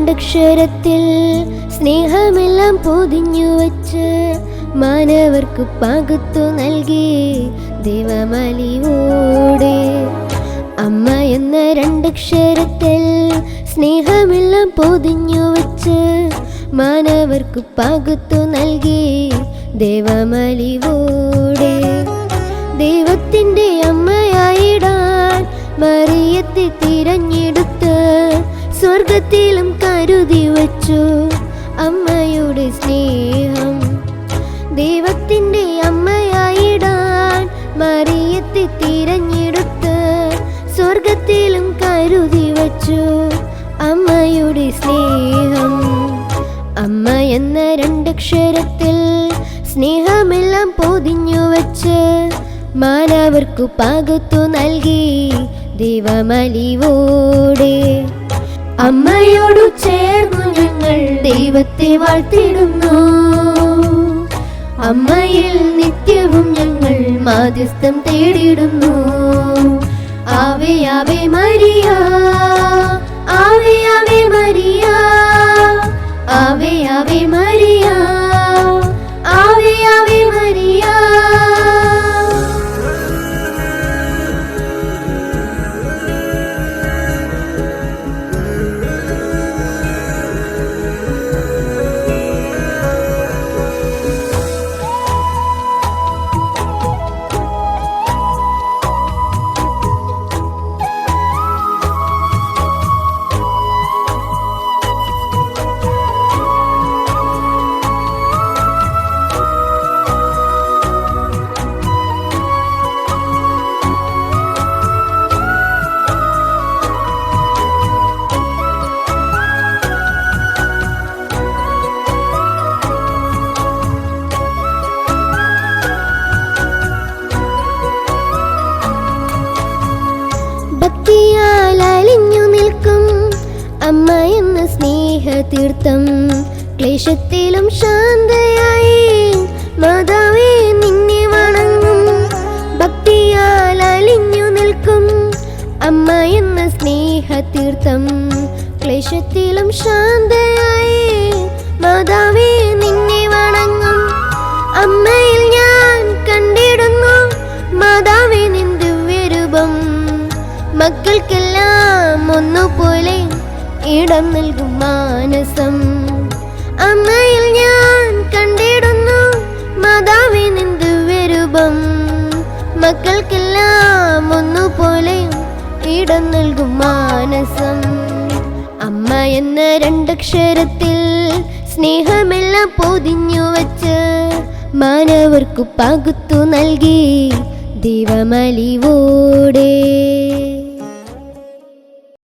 രണ്ടക്ഷരത്തിൽ സ്നേഹമെല്ലാം പൊതിഞ്ഞു വച്ച് മാനവർക്ക് പകുത്തു നൽകി ദൈവമലിയോടെ അമ്മ എന്ന രണ്ടക്ഷരത്തിൽ സ്നേഹമെല്ലാം പൊതിഞ്ഞു വച്ച് മാനവർക്ക് പകുത്തു നൽകി ദൈവമലിവോടെ. ദൈവത്തിന്റെ അമ്മയായിടാൻ മറിയത്തെ തിരഞ്ഞെടുത്ത് സ്വർഗത്തിലും കരുതി വച്ചു അമ്മയുടെ സ്നേഹം. ദൈവത്തിന്റെ അമ്മയായിടാൻ മറിയത്തെ തിരഞ്ഞെടുത്ത് സ്വർഗത്തിലും കരുതി വച്ചു അമ്മയുടെ സ്നേഹം. അമ്മ എന്ന രണ്ടക്ഷരത്തിൽ സ്നേഹമെല്ലാം പൊതിഞ്ഞു വച്ച് മാനവർക്കു പകുത്തു നൽകി ദൈവമലിവോടെ അമ്മയോടു ചേർന്നു ഞങ്ങൾ ദൈവത്തെ വാഴ്ത്തിടുന്നു. അമ്മയിൽ നിത്യവും ഞങ്ങൾ മാധ്യസ്ഥം തേടിടുന്നു ആവേ മരിയ ആവേ ആവേ മരിയ ആവേ ആവേ മരിയ. അമ്മ എന്ന സ്നേഹതീർത്ഥം. ക്ലേശത്തിലും ശാന്തയായി മാതാവേ നിന്നെ വണങ്ങും. ഭക്തിയാൽ അലിഞ്ഞു നിൽക്കും അമ്മ എന്ന സ്നേഹതീർത്ഥം. ക്ലേശത്തിലും ശാന്തയായി മാതാവേ നിന്നെ വണങ്ങും. അമ്മയിൽ ഞാൻ കണ്ടിടുന്നു മാതാവേ നിൻ ദിവ്യരൂപം മക്കൾക്കെല്ലാം ഒന്നുപോലെ ഇടം നൽകും മാനസം. അമ്മയിൽ ഞാൻ കണ്ടിടുന്നു മാതാവേ നിൻ ദിവ്യരൂപം മക്കൾക്കെല്ലാം ഒന്നുപോലെ ഇടം നൽകും മാനസം. അമ്മ എന്ന രണ്ടക്ഷരത്തിൽ സ്നേഹമെല്ലാം പൊതിഞ്ഞു വച്ച് മാനവർക്കു പകുത്തു നൽകി ദൈവമലിവോടെ.